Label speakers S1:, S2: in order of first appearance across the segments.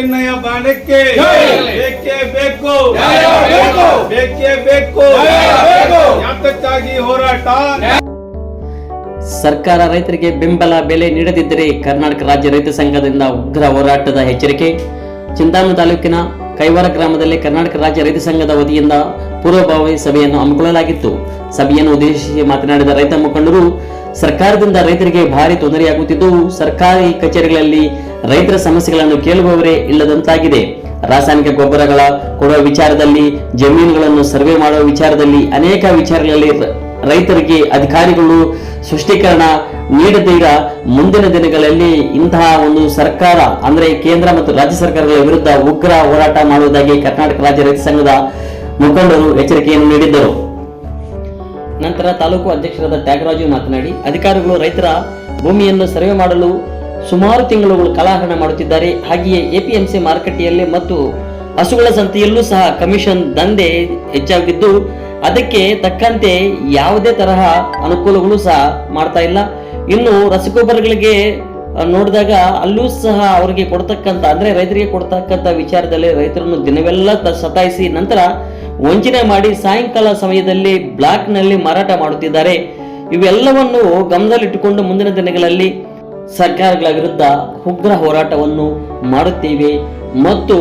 S1: ಚೆನ್ನಯ್ಯ ಬಾಣಕ್ಕೆ. ಬೇಕೇ ಬೇಕು.
S2: ಬೇಕು.
S1: ಬೇಕೇ ಬೇಕು.
S2: ಬೇಕು.
S1: ಯಾತಕ್ಕಾಗಿ ಹೋರಾಟ.
S3: ಸರ್ಕಾರ ರೈತರಿಗೆ ಬೆಂಬಲ ಬೆಲೆ ನೀಡದಿದ್ದರೆ ಕರ್ನಾಟಕ ರಾಜ್ಯ ರೈತ ಸಂಘದಿಂದ ಉಗ್ರ ಹೋರಾಟದ ಎಚ್ಚರಿಕೆ. ಚಿಂತಾಮಣಿ ತಾಲೂಕಿನ ಕೈವಾರ ಗ್ರಾಮದಲ್ಲಿ ಕರ್ನಾಟಕ ರಾಜ್ಯ ರೈತ ಸಂಘದ ವತಿಯಿಂದ ಪೂರ್ವಭಾವಿ ಸಭೆಯನ್ನು ಹಮ್ಮಿಕೊಳ್ಳಲಾಗಿತ್ತು. ಸಭೆಯನ್ನು ಉದ್ದೇಶಿಸಿ ಮಾತನಾಡಿದ ರೈತ ಮುಖಂಡರು ಸರ್ಕಾರದಿಂದ ರೈತರಿಗೆ ಭಾರಿ ತೊಂದರೆಯಾಗುತ್ತಿದ್ದು ಸರ್ಕಾರಿ ಕಚೇರಿಗಳಲ್ಲಿ ರೈತರ ಸಮಸ್ಯೆಗಳನ್ನು ಕೇಳುವವರೇ ಇಲ್ಲದಂತಾಗಿದೆ. ರಾಸಾಯನಿಕ ಗೊಬ್ಬರಗಳ ಕೊಡುವ ವಿಚಾರದಲ್ಲಿ, ಜಮೀನುಗಳನ್ನು ಸರ್ವೆ ಮಾಡುವ ವಿಚಾರದಲ್ಲಿ ಅನೇಕ ವಿಚಾರಗಳಲ್ಲಿ ರೈತರಿಗೆ ಅಧಿಕಾರಿಗಳು ಸ್ಪಷ್ಟೀಕರಣ ನೀಡದೀಗ ಮುಂದಿನ ದಿನಗಳಲ್ಲಿ ಇಂತಹ ಒಂದು ಸರ್ಕಾರ, ಅಂದ್ರೆ ಕೇಂದ್ರ ಮತ್ತು ರಾಜ್ಯ ಸರ್ಕಾರಗಳ ವಿರುದ್ಧ ಉಗ್ರ ಹೋರಾಟ ಮಾಡುವುದಾಗಿ ಕರ್ನಾಟಕ ರಾಜ್ಯ ರೈತ ಸಂಘದ ಮುಖಂಡರು ಎಚ್ಚರಿಕೆಯನ್ನು ನೀಡಿದ್ದರು. ನಂತರ ತಾಲೂಕು ಅಧ್ಯಕ್ಷರಾದ ತ್ಯಾಗರಾಜು ಮಾತನಾಡಿ, ಅಧಿಕಾರಿಗಳು ರೈತರ ಭೂಮಿಯನ್ನು ಸರ್ವೆ ಮಾಡಲು ಸುಮಾರು ತಿಂಗಳುಗಳು ಕಾಲಹರಣ ಮಾಡುತ್ತಿದ್ದಾರೆ. ಹಾಗೆಯೇ ಎಪಿಎಂಸಿ ಮಾರುಕಟ್ಟೆಯಲ್ಲಿ ಮತ್ತು ಹಸುಗಳ ಸಂತೆಯಲ್ಲೂ ಸಹ ಕಮಿಷನ್ ದಂಧೆ ಹೆಚ್ಚಾಗಿದ್ದು, ಅದಕ್ಕೆ ತಕ್ಕಂತೆ ಯಾವುದೇ ತರಹ ಅನುಕೂಲಗಳು ಸಹ ಮಾಡ್ತಾ ಇಲ್ಲ. ಇನ್ನು ರಸಗೊಬ್ಬರಗಳಿಗೆ ನೋಡಿದಾಗ ಅಲ್ಲೂ ಸಹ ಅವರಿಗೆ ಕೊಡ್ತಕ್ಕಂಥ, ಅಂದ್ರೆ ರೈತರಿಗೆ ಕೊಡ್ತಕ್ಕಂಥ ವಿಚಾರದಲ್ಲಿ ರೈತರನ್ನು ದಿನವೆಲ್ಲ ಸತಾಯಿಸಿ ನಂತರ ವಂಚನೆ ಮಾಡಿ ಸಾಯಂಕಾಲ ಸಮಯದಲ್ಲಿ ಬ್ಲಾಕ್ನಲ್ಲಿ ಮಾರಾಟ ಮಾಡುತ್ತಿದ್ದಾರೆ. ಇವೆಲ್ಲವನ್ನು ಗಮನದಲ್ಲಿಟ್ಟುಕೊಂಡು ಮುಂದಿನ ದಿನಗಳಲ್ಲಿ ಸರ್ಕಾರಗಳ ವಿರುದ್ಧ ಉಗ್ರ ಹೋರಾಟವನ್ನು ಮಾಡುತ್ತೇವೆ ಮತ್ತು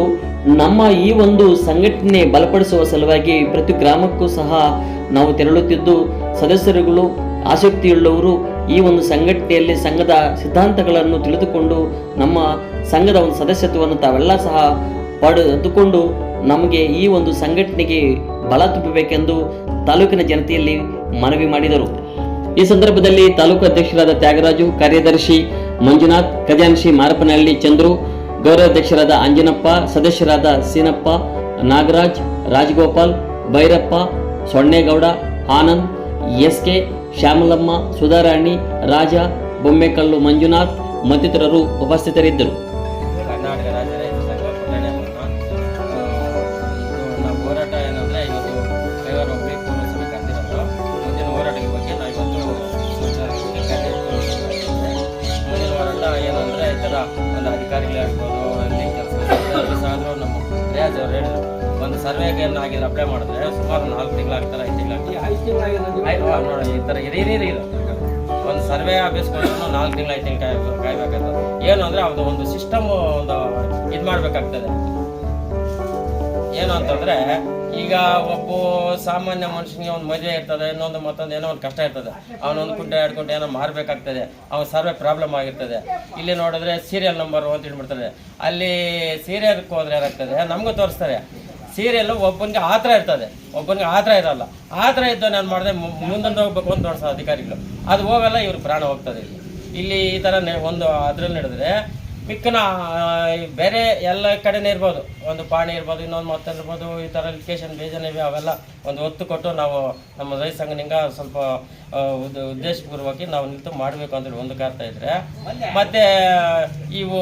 S3: ನಮ್ಮ ಈ ಒಂದು ಸಂಘಟನೆ ಬಲಪಡಿಸುವ ಸಲುವಾಗಿ ಪ್ರತಿ ಗ್ರಾಮಕ್ಕೂ ಸಹ ನಾವು ತೆರಳುತ್ತಿದ್ದು, ಸದಸ್ಯರುಗಳು, ಆಸಕ್ತಿಯುಳ್ಳವರು ಈ ಒಂದು ಸಂಘಟನೆಯಲ್ಲಿ ಸಂಘದ ಸಿದ್ಧಾಂತಗಳನ್ನು ತಿಳಿದುಕೊಂಡು ನಮ್ಮ ಸಂಘದ ಒಂದು ಸದಸ್ಯತ್ವವನ್ನು ತಾವೆಲ್ಲ ಸಹ ಪಡೆದುಕೊಂಡು ನಮಗೆ ಈ ಒಂದು ಸಂಘಟನೆಗೆ ಬಲ ತುಂಬಬೇಕೆಂದು ತಾಲೂಕಿನ ಜನತೆಯಲ್ಲಿ ಮನವಿ ಮಾಡಿದರು. ಈ ಸಂದರ್ಭದಲ್ಲಿ ತಾಲೂಕು ಅಧ್ಯಕ್ಷರಾದ ತ್ಯಾಗರಾಜು, ಕಾರ್ಯದರ್ಶಿ ಮಂಜುನಾಥ್ ಖಜಾನ್ಶಿ ಮಾರಪನಹಳ್ಳಿ ಚಂದ್ರು ಗೌರವಾಧ್ಯಕ್ಷರಾದ ಅಂಜನಪ್ಪ, ಸದಸ್ಯರಾದ ಸೀನಪ್ಪ, ನಾಗರಾಜ್, ರಾಜಗೋಪಾಲ್, ಭೈರಪ್ಪ ಸೊಣ್ಣೇಗೌಡ ಆನಂದ್ ಎಸ್ ಕೆ ಶ್ಯಾಮಲಮ್ಮ, ಸುಧಾರಾಣಿ, ರಾಜ, ಬೊಮ್ಮೆಕಲ್ಲು ಮಂಜುನಾಥ್ ಮತ್ತಿತರರು ಉಪಸ್ಥಿತರಿದ್ದರು.
S4: ಒಂದು ಸರ್ವೆಗೆ ಆಗಿದ್ರೆ ಅಪ್ಲೈ ಮಾಡಿದ್ರೆ ಸುಮಾರು ನಾಲ್ಕು ತಿಂಗಳಾಗ್ತಾರೆ ಐದು ತಿಂಗಳಾಗ್ತಾರೆ ನೋಡಿ ಈ ಥರ ಇದೇ ಒಂದು ಸರ್ವೆ ಆಫೀಸ್ಗಳು ನಾಲ್ಕು ತಿಂಗಳು ಐದು ತಿಂಗಳು ಕಾಯ್ ಏನು ಅಂದರೆ ಅದು ಒಂದು ಸಿಸ್ಟಮ್ ಒಂದು ಇದು ಮಾಡ್ಬೇಕಾಗ್ತದೆ ಏನು ಅಂತಂದರೆ ಈಗ ಒಬ್ಬ ಸಾಮಾನ್ಯ ಮನುಷ್ಯನಿಗೆ ಒಂದು ಮದುವೆ ಇರ್ತದೆ ಇನ್ನೊಂದು ಮತ್ತೊಂದು ಏನೋ ಒಂದು ಕಷ್ಟ ಇರ್ತದೆ ಅವನೊಂದು ಕುಂಟೆ ಎರಡು ಕುಂಟೆ ಏನೋ ಮಾರಬೇಕಾಗ್ತದೆ ಅವ್ನ ಸರ್ವೆ ಪ್ರಾಬ್ಲಮ್ ಆಗಿರ್ತದೆ ಇಲ್ಲಿ ನೋಡಿದ್ರೆ ಸೀರಿಯಲ್ ನಂಬರ್ ಅಂತ ಹೇಳ್ಬಿಡ್ತಾರೆ ಅಲ್ಲಿ ಸೀರಿಯಲ್ಗೆ ಹೋದ್ರೆ ಏನಾಗ್ತದೆ ನಮಗೂ ತೋರಿಸ್ತಾರೆ ಸೀರಿಯಲ್ ಒಬ್ಬನಿಗೆ ಆ ಥರ ಇರ್ತದೆ. ಒಬ್ಬನಿಗೆ ಆ ಥರ ಇರಲ್ಲ. ಆ ಥರ ಇದ್ದು ನಾನು ಮಾಡಿದೆ ಮುಂದೊಂದು ಹೋಗ್ಬೇಕು ಅಂತ ನೋಡ್ಸ ಅಧಿಕಾರಿಗಳು. ಅದು ಹೋಗಲ್ಲ, ಇವ್ರ ಪ್ರಾಣ ಹೋಗ್ತದೆ ಇಲ್ಲಿ. ಇಲ್ಲಿ ಈ ಥರ ಒಂದು ಅದ್ರಲ್ಲಿ ನಡೆದ್ರೆ ಮಿಕ್ಕನ ಬೇರೆ ಎಲ್ಲ ಕಡೆನೇ ಇರ್ಬೋದು. ಒಂದು ಪಾಣಿ ಇರ್ಬೋದು, ಇನ್ನೊಂದು ಮತ್ತೆ ಇರ್ಬೋದು. ಈ ಥರ ಲೊಕೇಶನ್ ಬೇಜನ ಇವೆ, ಅವೆಲ್ಲ ಒಂದು ಒತ್ತು ಕೊಟ್ಟು ನಾವು ನಮ್ಮ ರೈತ ಸಂಘನಿಂದ ಸ್ವಲ್ಪ ಉದ್ ಉದ್ದ- ನಾವು ನಿಂತು ಮಾಡಬೇಕು ಅಂತೇಳಿ ಒಂದು ಕಾರ್ತಾ ಇದ್ರೆ. ಮತ್ತೆ, ಇವು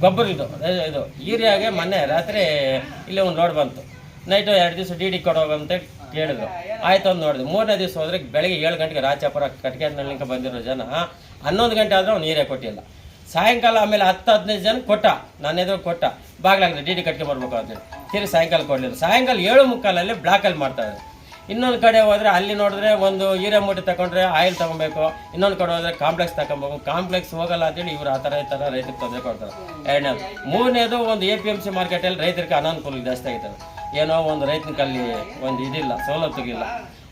S4: ಗೊಬ್ಬರ ಇದು ಇದು ಯೂರಿಯಾಗೆ ಮೊನ್ನೆ ರಾತ್ರಿ ಇಲ್ಲೇ ಒಂದು ರೋಡ್ ಬಂತು. ನೈಟು ಎರಡು ದಿವಸ ಡಿ ಡಿ ಕೊಡೋಗಂತ ಕೇಳಿದ್ರು. ಆಯ್ತು ಅಂತ ನೋಡಿದ್ವಿ ಮೂರನೇ ದಿವಸ ಹೋದ್ರೆ ಬೆಳಗ್ಗೆ ಏಳು ಗಂಟೆಗೆ ರಾಜಾಪುರ ಕಟ್ಕೆನಲ್ಲಿಂಕ ಬಂದಿರೋ ಜನ ಹನ್ನೊಂದು ಗಂಟೆ ಆದರೂ ಅವ್ನು ನೀರೇ ಕೊಟ್ಟಿಲ್ಲ. ಸಾಯಂಕಾಲ ಆಮೇಲೆ ಹತ್ತು ಹದಿನೈದು ಜನ ಕೊಟ್ಟ. ನನ್ನ ಎದುರು ಕೊಟ್ಟ. ಬಾಗ್ಲಾಗಿದೆ ಡಿ ಡಿ ಕಟ್ಕೆ ಬರ್ಬೇಕು ಅಂತೇಳಿ ತಿರುಗಿ ಸಾಯಂಕಾಲ ಕೊಡಲಿಲ್ಲ. ಸಾಯಂಕಾಲ ಏಳು ಮುಕ್ಕಾಲಲ್ಲಿ ಬ್ಲಾಕಲ್ಲಿ ಮಾಡ್ತಾರೆ ಇನ್ನೊಂದು ಕಡೆ ಹೋದರೆ ಅಲ್ಲಿ ನೋಡಿದ್ರೆ ಒಂದು ಹೀರೆ ಮೂಟೆ ತಗೊಂಡ್ರೆ ಆಯಿಲ್ ತೊಗೊಬೇಕು. ಇನ್ನೊಂದು ಕಡೆ ಹೋದರೆ ಕಾಂಪ್ಲೆಕ್ಸ್ ತಗೊಬೇಕು ಕಾಂಪ್ಲೆಕ್ಸ್ ಹೋಗಲ್ಲ ಅಂತೇಳಿ ಇವರು ಆ ಥರ ಈ ಥರ ರೈತರಿಗೆ ತೊಂದರೆ ಕೊಡ್ತಾರೆ. ಎರಡನೇದು ಮೂರನೇದು ಒಂದು ಎ ಪಿ ಎಂ ಸಿ ಮಾರ್ಕೆಟಲ್ಲಿ ರೈತರಿಗೆ ಅನಾನುಕೂಲ ಜಾಸ್ತಿ ಆಗ್ತದೆ ಏನೋ ಒಂದು ರೈತನ ಕಲ್ಲಿ ಒಂದು ಇದಿಲ್ಲ ಸವಲತ್ತುಗಿಲ್ಲ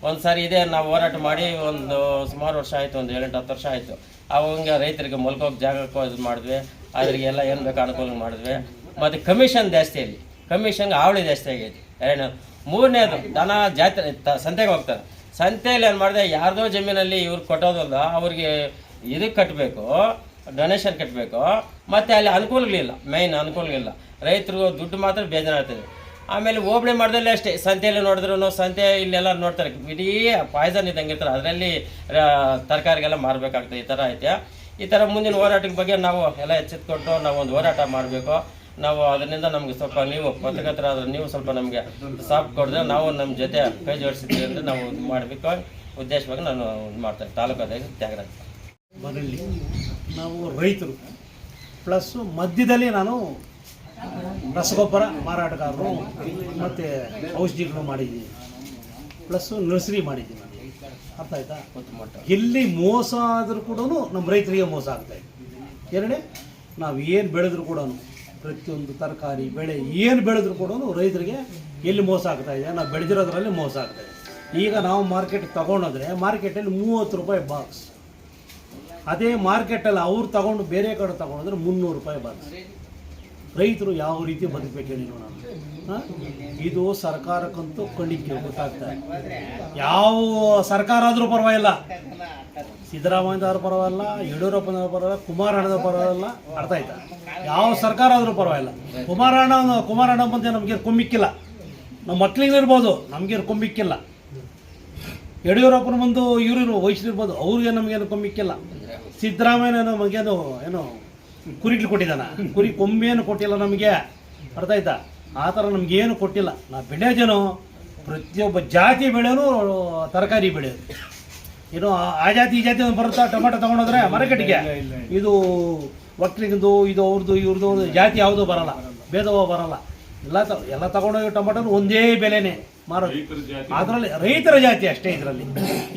S4: ಒಂದು ಸಾರಿ ಇದೇ, ನಾವು ಹೋರಾಟ ಮಾಡಿ ಒಂದು ಸುಮಾರು ವರ್ಷ ಆಯಿತು, ಒಂದು ಏಳೆಂಟು ಹತ್ತು ವರ್ಷ ಆಯಿತು. ಅವಂಗೆ ರೈತರಿಗೆ ಮಲ್ಕೋಗಿ ಜಾಗಕ್ಕೆ ಇದು ಮಾಡಿದ್ವಿ. ಅದ್ರಿಗೆಲ್ಲ ಏನು ಬೇಕು ಅನುಕೂಲ ಮಾಡಿದ್ವಿ. ಮತ್ತು ಕಮಿಷನ್ ಜಾಸ್ತಿ ಅಲ್ಲಿ. ಕಮಿಷನ್ಗೆ ಆವಳಿ ಜಾಸ್ತಿ ಆಗೈತಿ. ಎರಡು ಮೂರನೇದು ದನ ಜಾತ್ರೆ ಸಂತೆಗೆ ಹೋಗ್ತಾರೆ. ಸಂತೆಯಲ್ಲಿ ಏನು ಮಾಡಿದೆ? ಯಾರ್ದೋ ಜಮೀನಲ್ಲಿ ಇವ್ರು ಕೊಟ್ಟೋದಲ್ಲ ಅವ್ರಿಗೆ ಇದಕ್ಕೆ ಕಟ್ಟಬೇಕು ಡೊನೇಷನ್ ಕಟ್ಟಬೇಕು ಮತ್ತು ಅಲ್ಲಿ ಅನುಕೂಲಗಳಿಲ್ಲ. ಮೇಯ್ನ್ ಅನುಕೂಲಗಳಿಲ್ಲ. ರೈತರು ದುಡ್ಡು ಮಾತ್ರ ಬೇಜಾರಾಗ್ತದೆ. ಆಮೇಲೆ ಹೋಬಳಿ ಮಾಡ್ದಲ್ಲಿ ಅಷ್ಟೇ. ಸಂತೆಯಲ್ಲಿ ನೋಡಿದ್ರು ಸಂತೆ ಇಲ್ಲೆಲ್ಲ ನೋಡ್ತಾರೆ. ಇಡೀ ಪಾಯ್ಸನ್ ಇದ್ದಂಗೆ ಇರ್ತಾರೆ ಅದರಲ್ಲಿ ತರಕಾರಿಗೆಲ್ಲ ಮಾರಬೇಕಾಗ್ತದೆ. ಈ ಥರ ಐತೆ. ಈ ಥರ ಮುಂದಿನ ಹೋರಾಟದ ಬಗ್ಗೆ ನಾವು ಎಲ್ಲ ಎಚ್ಚೆತ್ಕೊಂಡು ನಾವು ಒಂದು ಹೋರಾಟ ಮಾಡಬೇಕು. ನಾವು ಅದರಿಂದ ನಮಗೆ ಸ್ವಲ್ಪ ನೀವು ಪತ್ರಕರ್ತರಾದ್ರೆ ನೀವು ಸ್ವಲ್ಪ ನಮಗೆ ಸಾಫ್ ಕೊಡಿದ್ರೆ ನಾವು ನಮ್ಮ ಜೊತೆ ಕೈ ಜೋಡಿಸಿದ್ವಿ ಅಂದರೆ ನಾವು ಇದು ಮಾಡಬೇಕು. ಉದ್ದೇಶವಾಗಿ ನಾನು ಇದು ಮಾಡ್ತೇನೆ. ತಾಲೂಕು ಅಧ್ಯಕ್ಷ ತ್ಯಾಗರಾಜ್.
S5: ಬರಲಿ ನಾವು ರೈತರು. ಪ್ಲಸ್ಸು ಮಧ್ಯದಲ್ಲಿ ನಾನು ರಸಗೊಬ್ಬರ ಮಾರಾಟಗಾರರು ಮತ್ತು ಔಷಧಿಗಳು ಮಾಡಿದ್ದೀವಿ ಪ್ಲಸ್ಸು ನರ್ಸರಿ ಮಾಡಿದ್ದೀವಿ ನಾನು ಅರ್ಥ ಆಯ್ತಾ? ಎಲ್ಲಿ ಮೋಸ ಆದರೂ ಕೂಡ ನಮ್ಮ ರೈತರಿಗೆ ಮೋಸ ಆಗ್ತಾ ಇದೆ. ಎರಡನೇ ನಾವು ಏನು ಬೆಳೆದ್ರು ಕೂಡ ಪ್ರತಿಯೊಂದು ತರಕಾರಿ, ಬೆಳೆ ಏನು ಬೆಳೆದ್ರು ಕೂಡ ರೈತರಿಗೆ ಎಲ್ಲಿ ಮೋಸ ಆಗ್ತಾ ಇದೆ? ನಾವು ಬೆಳೆದಿರೋದ್ರಲ್ಲಿ ಮೋಸ ಆಗ್ತಾ ಇದೆ. ಈಗ ನಾವು ಮಾರ್ಕೆಟ್ ತಗೊಂಡೋದ್ರೆ ಮಾರ್ಕೆಟಲ್ಲಿ ಮೂವತ್ತು ರೂಪಾಯಿ ಬಾಕ್ಸ್ ಅದೇ ಮಾರ್ಕೆಟಲ್ಲಿ ಅವ್ರು ತಗೊಂಡು ಬೇರೆ ಕಡೆ ತಗೊಂಡ್ರೆ ಮುನ್ನೂರು ರೂಪಾಯಿ ಬಾಕ್ಸ್ ರೈತರು ಯಾವ ರೀತಿ ಬದುಕಬೇಕು ಹೇಳಿ ನೋಡೋಣ. ಇದು ಸರ್ಕಾರಕ್ಕಂತೂ ಕಣ್ಣಿಗೆ ಗೊತ್ತಾಗ್ತಾ ಇದೆ. ಯಾವ ಸರ್ಕಾರ ಆದರೂ ಪರವಾಗಿಲ್ಲ. ಸಿದ್ದರಾಮಯ್ಯದವ್ರ ಪರವಾಗಿಲ್ಲ, ಯಡಿಯೂರಪ್ಪನವ್ರ ಪರವಾಗಿಲ್ಲ ಕುಮಾರಣ್ಣದ ಪರವಾಗಿಲ್ಲ, ಅರ್ಥ ಆಯ್ತಾ? ಯಾವ ಸರ್ಕಾರ ಆದರೂ ಪರವಾಗಿಲ್ಲ. ಕುಮಾರಣ್ಣ ಕುಮಾರಣ್ಣ ಬಂದೆ ನಮಗೆ ಕೊಂಬಿಕ್ಕಿಲ್ಲ ನಮ್ಮ ಮಕ್ಳಿಗೂ ಇರ್ಬೋದು ನಮಗೆ ಕೊಂಬಿಕ್ಕಿಲ್ಲ ಯಡಿಯೂರಪ್ಪನ ಬಂದು ಇವರು ವಯಸ್ಸಿರ್ಬೋದು ಅವ್ರಿಗೆ ನಮಗೇನು ಕುಂಬಿಕ್ಕಿಲ್ಲ ಸಿದ್ದರಾಮಯ್ಯ ನಮಗೇನು, ಏನು ಕುರಿಗಳು ಕೊಟ್ಟಿದ್ದಾನ. ಕುರಿ ಕೊಂಬೇನು ಕೊಟ್ಟಿಲ್ಲ ನಮಗೆ. ಅರ್ಥ ಆಯ್ತಾ ಆ ಥರ ನಮಗೇನು ಕೊಟ್ಟಿಲ್ಲ. ನಾವು ಬೆಳೆಯೋದೇನು ಪ್ರತಿಯೊಬ್ಬ ಜಾತಿ ಬೆಳೆಯೋನು ತರಕಾರಿ ಬೆಳೆಯೋದು. ಏನು ಆ- ಆ ಜಾತಿ ಈ ಜಾತಿ ಬರುತ್ತಾ? ಟೊಮೆಟೊ ತೊಗೊಂಡೋದ್ರೆ ಮಾರ್ಕೆಟಿಗೆ ಇದು ಒಕ್ಕಲಿಗಿಂದು ಇದು ಅವ್ರದ್ದು ಇವ್ರದ್ದು ಜಾತಿ ಯಾವುದೂ ಬರಲ್ಲ. ಭೇದವ ಬರಲ್ಲ. ಎಲ್ಲ ತ ಎಲ್ಲ ತಗೊಂಡೋಗಿ ಟೊಮೆಟೊ ಒಂದೇ ಬೆಲೆನೇ ಮಾರೋದು. ಅದರಲ್ಲಿ ರೈತರ ಜಾತಿ ಅಷ್ಟೇ ಇದರಲ್ಲಿ.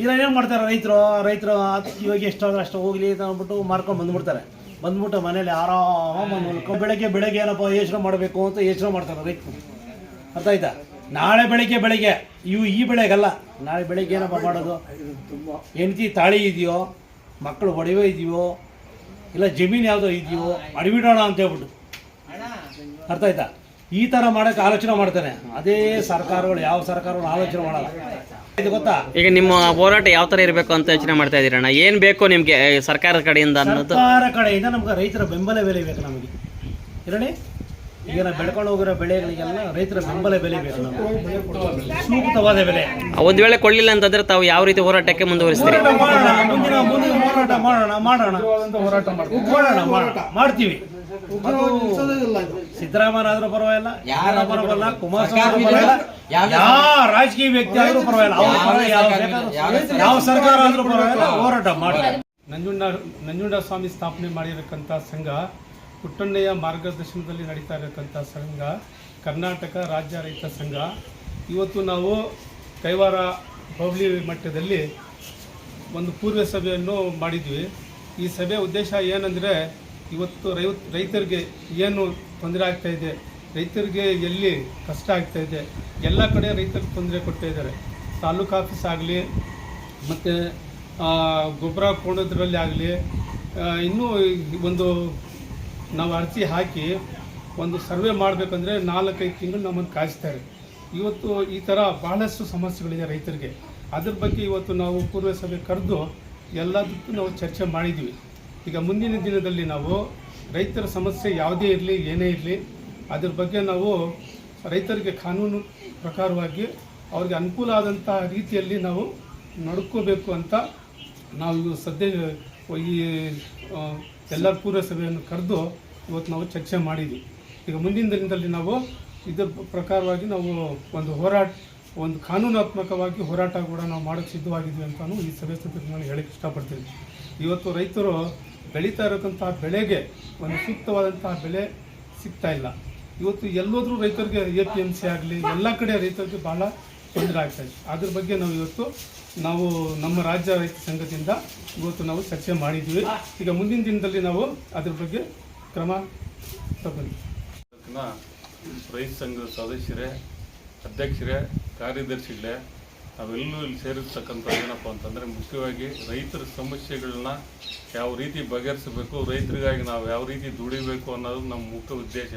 S5: ಇದ್ರಲ್ಲಿ ಏನು ಮಾಡ್ತಾರೆ ರೈತರು? ರೈತರು ಇವಾಗ ಎಷ್ಟಾದ್ರೂ ಅಷ್ಟು ಹೋಗ್ಲಿ ಅಂತ ಅಂದ್ಬಿಟ್ಟು ಮಾರ್ಕೊಂಡು ಬಂದ್ಬಿಡ್ತಾರೆ. ಬಂದ್ಬಿಟ್ಟು ಮನೇಲಿ ಆರಾಮ ಬೆಳಗ್ಗೆ ಬೆಳಗ್ಗೆ ಏನಪ್ಪ ಯೋಚನೆ ಮಾಡಬೇಕು ಅಂತ ಯೋಚನೆ ಮಾಡ್ತಾರೆ ರೈತರು. ಅರ್ಥ ಆಯ್ತಾ? ನಾಳೆ ಬೆಳಗ್ಗೆ ಬೆಳಗ್ಗೆ, ಇವು ಈ ಬೆಳೆಗಲ್ಲ. ನಾಳೆ ಬೆಳಗ್ಗೆ ಏನಪ್ಪ ಮಾಡೋದು? ಹೆಂಡತಿ ತಾಳಿ ಇದೆಯೋ, ಮಕ್ಕಳು ಒಡವೆ ಇದೆಯೋ, ಇಲ್ಲ ಜಮೀನು ಯಾವುದೋ ಇದೆಯೋ ಅಡಿಬಿಡೋಣ ಅಂತ ಹೇಳ್ಬಿಟ್ಟು. ಅರ್ಥ ಆಯ್ತಾ? ಈ ಥರ ಮಾಡೋಕ್ಕೆ ಆಲೋಚನೆ ಮಾಡ್ತಾನೆ. ಅದೇ ಸರ್ಕಾರಗಳು, ಯಾವ ಸರ್ಕಾರಗಳು ಆಲೋಚನೆ ಮಾಡಲ್ಲ.
S3: ಈಗ ನಿಮ್ಮ ಹೋರಾಟ ಯಾವ ತರ ಇರಬೇಕು ಅಂತ ಯೋಚನೆ ಮಾಡ್ತಾ ಇದೀರಣ್ಣ ಏನ್ ಬೇಕು ನಿಮ್ಗೆ ಸರ್ಕಾರದ ಕಡೆಯಿಂದ ಅನ್ನೋದು?
S5: ಸರ್ಕಾರ ಕಡೆಯಿಂದ ನಮ್ಗೆ ರೈತರ ಬೆಂಬಲ ಬೆಲೆ ಬೇಕು ನಮಗೆ. ಇರಲಿ? ಈಗ ನಾವು ಬೆಳ್ಕೊಂಡು ಹೋಗಿರೋ ಬೆಳೆಗಳಿಗೆಲ್ಲ ರೈತರ ಬೆಂಬಲ ಬೆಲೆ ಬೇಕು ನಮಗೆ. ಸೂಕ್ತವಾದ ಬೆಲೆ.
S3: ಒಂದ್ ವೇಳೆ ಕೊಡ್ಲಿಲ್ಲ ಅಂತಂದ್ರೆ ತಾವು ಯಾವ ರೀತಿ ಹೋರಾಟಕ್ಕೆ ಮುಂದುವರಿಸ್ತೀರಿ?
S5: ಹೋರಾಟ ಮಾಡೋಣ ಮುಂದಿನ ಮುಂದಿನ ಹೋರಾಟ ಮಾಡೋಣ ಮಾಡೋಣ. ಹೋರಾಟ ಮಾಡೋಣ ಮಾಡೋಣ ಮಾಡ್ತೀವಿ ಸಿದ್ದರಾಮಯ್ಯ ಆದ್ರೂ ಪರವಾಗಿಲ್ಲ ಪರವಾಗಿಲ್ಲ ಕುಮಾರಸ್ವಾಮಿ ಪರವಾಗಿಲ್ಲ. ಯಾವ ರಾಜಕೀಯ ವ್ಯಕ್ತಿ ಆದ್ರೂ ಪರವಾಗಿಲ್ಲ. ಅವ್ರ ಪರ ಯಾವ ಬೇಕಾದ್ರೂ ಯಾವ ಸರ್ಕಾರ ಆದ್ರೂ ಪರವಾಗಿಲ್ಲ. ಹೋರಾಟ ಮಾಡ್ತಾರೆ
S6: ನಂಜುಂಡ ನಂಜುಂಡ ಸ್ವಾಮಿ ಸ್ಥಾಪನೆ ಮಾಡಿರತಕ್ಕಂಥ ಸಂಘ ಪುಟ್ಟಣ್ಣಯ್ಯ ಮಾರ್ಗದರ್ಶನದಲ್ಲಿ ನಡೀತಾ ಇರತಕ್ಕಂಥ ಸಂಘ ಕರ್ನಾಟಕ ರಾಜ್ಯ ರೈತ ಸಂಘ. ಇವತ್ತು ನಾವು ಕೈವಾರ ಹೋಬಳಿ ಮಟ್ಟದಲ್ಲಿ ಒಂದು ಪೂರ್ವ ಸಭೆಯನ್ನು ಮಾಡಿದ್ವಿ. ಈ ಸಭೆ ಉದ್ದೇಶ ಏನಂದರೆ ಇವತ್ತು ರೈ ರೈತರಿಗೆ ಏನು ತೊಂದರೆ ಆಗ್ತಾ ಇದೆ ರೈತರಿಗೆ ಎಲ್ಲಿ ಕಷ್ಟ ಆಗ್ತಾ ಇದೆ, ಎಲ್ಲ ಕಡೆ ರೈತರಿಗೆ ತೊಂದರೆ ಕೊಡ್ತಾ ಇದ್ದಾರೆ. ತಾಲೂಕು ಆಫೀಸ್ ಆಗಲಿ, ಮತ್ತು ಗೊಬ್ಬರ ಕೊಡೋದ್ರಲ್ಲಿ ಆಗಲಿ ಇನ್ನೂ ಒಂದು ನಾವು ಅರ್ಜಿ ಹಾಕಿ ಒಂದು ಸರ್ವೆ ಮಾಡಬೇಕಂದ್ರೆ ನಾಲ್ಕೈದು ತಿಂಗಳು ನಮ್ಮನ್ನು ಕಾಯಿಸ್ತಾರೆ. ಇವತ್ತು ಈ ಥರ ಬಹಳಷ್ಟು ಸಮಸ್ಯೆಗಳಿದೆ ರೈತರಿಗೆ. ಅದ್ರ ಬಗ್ಗೆ ಇವತ್ತು ನಾವು ಪೂರ್ವ ಸಭೆ ಕರೆದು ಎಲ್ಲದಕ್ಕೂ ನಾವು ಚರ್ಚೆ ಮಾಡಿದ್ವಿ. ಈಗ ಮುಂದಿನ ದಿನದಲ್ಲಿ ನಾವು ರೈತರ ಸಮಸ್ಯೆ ಯಾವುದೇ ಇರಲಿ, ಏನೇ ಇರಲಿ ಅದ್ರ ಬಗ್ಗೆ ನಾವು ರೈತರಿಗೆ ಕಾನೂನು ಪ್ರಕಾರವಾಗಿ ಅವ್ರಿಗೆ ಅನುಕೂಲ ಆದಂಥ ರೀತಿಯಲ್ಲಿ ನಾವು ನಡ್ಕೋಬೇಕು ಅಂತ ನಾವು ಸದ್ಯ ಈ ಎಲ್ಲರ ಪೂರ್ವ ಸಭೆಯನ್ನು ಕರೆದು ಇವತ್ತು ನಾವು ಚರ್ಚೆ ಮಾಡಿದ್ವಿ. ಈಗ ಮುಂದಿನ ದಿನದಲ್ಲಿ ನಾವು ಇದರ ಪ್ರಕಾರವಾಗಿ ನಾವು ಒಂದು ಹೋರಾಟ, ಒಂದು ಕಾನೂನಾತ್ಮಕವಾಗಿ ಹೋರಾಟ ಕೂಡ ನಾವು ಮಾಡೋಕ್ಕೆ ಸಿದ್ಧವಾಗಿದ್ವಿ ಅಂತಲೂ ಈ ಸಭೆ ಸಂದರ್ಭದಲ್ಲಿ ನಾನು ಹೇಳಕ್ಕೆ ಇಷ್ಟಪಡ್ತೀನಿ. ಇವತ್ತು ರೈತರು ಬೆಳೀತಾ ಇರತಕ್ಕಂಥ ಬೆಳೆಗೆ ಒಂದು ಸೂಕ್ತವಾದಂತಹ ಬೆಲೆ ಸಿಗ್ತಾ ಇಲ್ಲ. ಇವತ್ತು ಎಲ್ಲೋದ್ರೂ ರೈತರಿಗೆ ಎ ಪಿ ಎಂ ಸಿ ಆಗಲಿ, ಎಲ್ಲ ಕಡೆ ರೈತರಿಗೆ ಭಾಳ ತೊಂದರೆ ಆಗ್ತಾ ಇದೆ. ಅದ್ರ ಬಗ್ಗೆ ನಾವು ಇವತ್ತು ನಾವು ನಮ್ಮ ರಾಜ್ಯ ರೈತ ಸಂಘದಿಂದ ಇವತ್ತು ನಾವು ಚರ್ಚೆ ಮಾಡಿದ್ವಿ. ಈಗ ಮುಂದಿನ ದಿನದಲ್ಲಿ ನಾವು ಅದ್ರ ಬಗ್ಗೆ ಕ್ರಮ ತಗೊಂಡು
S7: ರೈತ ಸಂಘದ ಸದಸ್ಯರೇ, ಅಧ್ಯಕ್ಷರೇ, ಕಾರ್ಯದರ್ಶಿಗಳೇ ನಾವೆಲ್ಲೂ ಇಲ್ಲಿ ಸೇರಿರ್ತಕ್ಕಂಥ ಏನಪ್ಪ ಅಂತಂದರೆ ಮುಖ್ಯವಾಗಿ ರೈತರ ಸಮಸ್ಯೆಗಳನ್ನ ಯಾವ ರೀತಿ ಬಗೆಹರಿಸಬೇಕು, ರೈತರಿಗಾಗಿ ನಾವು ಯಾವ ರೀತಿ ದುಡಿಬೇಕು ಅನ್ನೋದು ನಮ್ಮ ಮುಖ್ಯ ಉದ್ದೇಶ.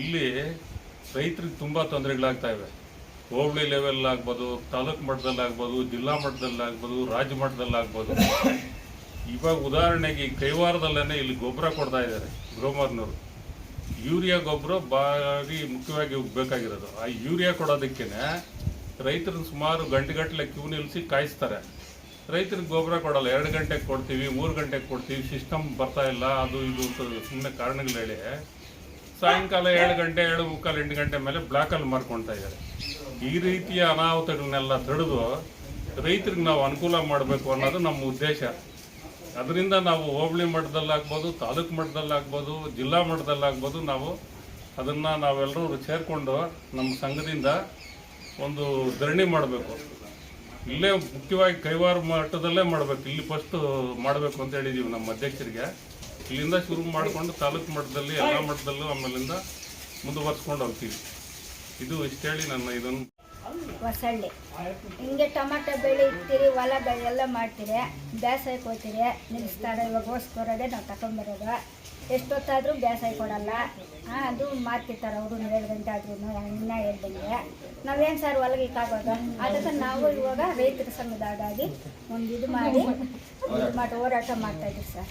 S7: ಇಲ್ಲಿ ರೈತರಿಗೆ ತುಂಬ ತೊಂದರೆಗಳಾಗ್ತಾ ಇವೆ. ಹೋಬಳಿ ಲೆವೆಲ್ ಆಗ್ಬೋದು, ತಾಲೂಕು ಮಟ್ಟದಲ್ಲಿ ಆಗ್ಬೋದು, ಜಿಲ್ಲಾ ಮಟ್ಟದಲ್ಲಿ ಆಗ್ಬೋದು, ರಾಜ್ಯ ಮಟ್ಟದಲ್ಲಿ ಆಗ್ಬೋದು. ಇವಾಗ ಉದಾಹರಣೆಗೆ ಈ ಕೈವಾರದಲ್ಲೇ ಇಲ್ಲಿ ಗೊಬ್ಬರ ಕೊಡ್ತಾ ಇದ್ದಾರೆ ಗ್ರೋಮರ್ನವರು ಯೂರಿಯಾ ಗೊಬ್ಬರ ಭಾರಿ ಮುಖ್ಯವಾಗಿ ಬೇಕಾಗಿರೋದು. ಆ ಯೂರಿಯಾ ಕೊಡೋದಕ್ಕೇ ರೈತರು ಸುಮಾರು ಗಂಟೆಗಟ್ಟಲೆ ಕ್ಯೂ ನಿಲ್ಲಿಸಿ ಕಾಯಿಸ್ತಾರೆ. ರೈತರಿಗೆ ಗೊಬ್ಬರ ಕೊಡಲ್ಲ. ಎರಡು ಗಂಟೆಗೆ ಕೊಡ್ತೀವಿ, ಮೂರು ಗಂಟೆಗೆ ಕೊಡ್ತೀವಿ, ಸಿಸ್ಟಮ್ ಬರ್ತಾ ಇಲ್ಲ, ಅದು ಇದು ಸುಮ್ಮನೆ ಕಾರಣಗಳು ಹೇಳಿ. ಸಾಯಂಕಾಲ ಏಳು ಗಂಟೆ, ಏಳು ಮುಕ್ಕಾಲು ಎಂಟು ಗಂಟೆ ಮೇಲೆ ಬ್ಲಾಕಲ್ಲಿ ಮಾರ್ಕೊಳ್ತಾ ಇದ್ದಾರೆ. ಈ ರೀತಿಯ ಅನಾಹುತಗಳನ್ನೆಲ್ಲ ತಡೆದು ರೈತರಿಗೆ ನಾವು ಅನುಕೂಲ ಮಾಡಬೇಕು ಅನ್ನೋದು ನಮ್ಮ ಉದ್ದೇಶ. ಅದರಿಂದ ನಾವು ಹೋಬಳಿ ಮಟ್ಟದಲ್ಲಾಗ್ಬೋದು ತಾಲೂಕು ಮಟ್ಟದಲ್ಲಾಗ್ಬೋದು ಜಿಲ್ಲಾ ಮಟ್ಟದಲ್ಲಾಗ್ಬೋದು ನಾವು ಅದನ್ನು ನಾವೆಲ್ಲರೂ ಸೇರಿಕೊಂಡು ನಮ್ಮ ಸಂಘದಿಂದ ಒಂದು ಧರಣಿ ಮಾಡಬೇಕು. ಇಲ್ಲೇ ಮುಖ್ಯವಾಗಿ ಕೈವಾರ ಮಟ್ಟದಲ್ಲೇ ಮಾಡಬೇಕು. ಇಲ್ಲಿ ಫಸ್ಟು ಮಾಡಬೇಕು ಅಂತ ಹೇಳಿದ್ದೀವಿ ನಮ್ಮ ಅಧ್ಯಕ್ಷರಿಗೆ. ಇಲ್ಲಿಂದ ಶುರು ಮಾಡಿಕೊಂಡು ತಾಲೂಕು ಮಟ್ಟದಲ್ಲಿ, ಎಲ್ಲ ಮಟ್ಟದಲ್ಲೂ ಆಮೇಲಿಂದ ಮುಂದುವರ್ಸ್ಕೊಂಡು ಹೋಗ್ತೀವಿ. ಇದು ಇಷ್ಟು ಹೇಳಿ ನನ್ನ ಇದನ್ನು.
S8: ಹೊಸಳ್ಳಿ. ಹಿಂಗೆ ಟೊಮಾಟೊ ಬೆಳೆ ಇಡ್ತೀರಿ ಹೊಲ ಬೆಳೆ ಎಲ್ಲ ಮಾಡ್ತೀರಿ, ಬೇಸಾಯಕ್ಕೆ ಹೋಗ್ತೀರಿ, ನಿಲ್ಲಿಸ್ತಾರೆ ಇವಾಗೋಸ್ಕರದೇ ನಾವು ತಗೊಂಬರೋದು ಎಷ್ಟೊತ್ತಾದರೂ ಬೇಸಾಯ ಕೊಡಲ್ಲ. ಅದು ಮಾರ್ತಿರ್ತಾರೆ ಅವರು ಎರಡು ಗಂಟೆ ಆದ್ರೂ ಇನ್ನ ಹೇಳ್ದಂಗೆ. ನಾವೇನು ಸರ್ ಹೊಲಗಿಕ್ಕಾಗೋದು ಅದಕ್ಕೆ ನಾವು ಇವಾಗ ರೈತರ ಸಂಘದಾಗಿ ಒಂದು ಇದು ಮಾಡಿ ಇದು ಮಾಡಿ ಹೋರಾಟ ಮಾಡ್ತಾಯಿದ್ದೀವಿ ಸರ್.